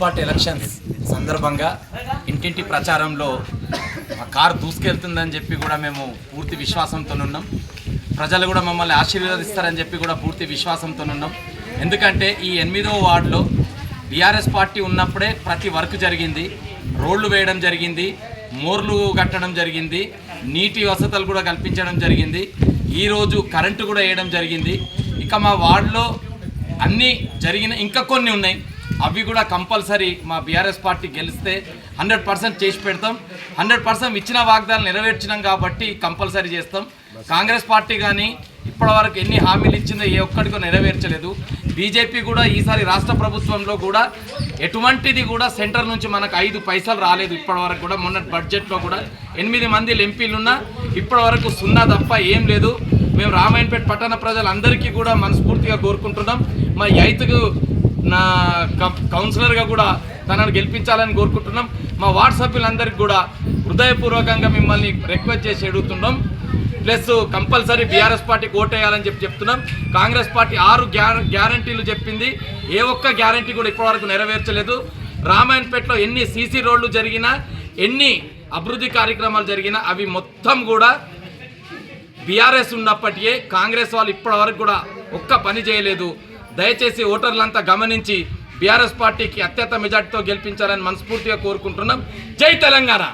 Municipality elections సందర్భంగా ఇంటింటి ప్రచారంలో మా కారు దూసుకెళ్తుందని చెప్పి కూడా మేము పూర్తి విశ్వాసంతో ఉన్నాం. ప్రజలు కూడా మమ్మల్ని ఆశీర్వదిస్తారని చెప్పి కూడా పూర్తి విశ్వాసంతో ఉన్నాం. ఎందుకంటే ఈ ఎనిమిదవ వార్డులో బీఆర్ఎస్ పార్టీ ఉన్నప్పుడే ప్రతి వర్క్ జరిగింది. రోడ్లు వేయడం జరిగింది. మోర్లు కట్టడం జరిగింది. నీటి వసతులు కూడా కల్పించడం జరిగింది. ఈరోజు కరెంటు కూడా వేయడం జరిగింది. ఇక మా వార్డులో అన్నీ జరిగిన ఇంకా కొన్ని ఉన్నాయి. అవి కూడా కంపల్సరీ మా బీఆర్ఎస్ పార్టీ గెలిస్తే హండ్రెడ్ పర్సెంట్ చేసి పెడతాం. హండ్రెడ్ పర్సెంట్ ఇచ్చిన వాగ్దానాలు నెరవేర్చినాం కాబట్టి కంపల్సరీ చేస్తాం. కాంగ్రెస్ పార్టీ కానీ ఇప్పటివరకు ఎన్ని హామీలు ఇచ్చిందో ఏ ఒక్కడికో నెరవేర్చలేదు. బీజేపీ కూడా ఈసారి రాష్ట్ర ప్రభుత్వంలో కూడా ఎటువంటిది కూడా సెంటర్ నుంచి మనకు ఐదు పైసలు రాలేదు ఇప్పటివరకు కూడా. మొన్న బడ్జెట్లో కూడా ఎనిమిది మంది ఎంపీలున్నా ఇప్పటివరకు సున్నా తప్ప ఏం లేదు. మేము రామాయణపేట పట్టణ ప్రజలందరికీ కూడా మనస్ఫూర్తిగా కోరుకుంటున్నాం. మా ఎయిత్కు నా కౌన్సిలర్గా కూడా తనను గెలిపించాలని కోరుకుంటున్నాం. మా వార్డ్ సభ్యులందరికీ కూడా హృదయపూర్వకంగా మిమ్మల్ని రిక్వెస్ట్ చేసి అడుగుతున్నాం. ప్లస్ కంపల్సరీ బీఆర్ఎస్ పార్టీకి ఓటేయాలని చెప్పి చెప్తున్నాం. కాంగ్రెస్ పార్టీ ఆరు గ్యారంటీలు చెప్పింది. ఏ ఒక్క గ్యారంటీ కూడా ఇప్పటివరకు నెరవేర్చలేదు. రామాయణపేటలో ఎన్ని సీసీ రోడ్లు జరిగినా ఎన్ని అభివృద్ధి కార్యక్రమాలు జరిగినా అవి మొత్తం కూడా బీఆర్ఎస్ ఉన్నప్పటికీ కాంగ్రెస్ వాళ్ళు ఇప్పటివరకు కూడా ఒక్క పని చేయలేదు. దయచేసి ఓటర్లంతా గమనించి బీఆర్ఎస్ పార్టీకి అత్యంత మెజార్టీతో గెలిపించాలని మనస్ఫూర్తిగా కోరుకుంటున్నాం. జై తెలంగాణ.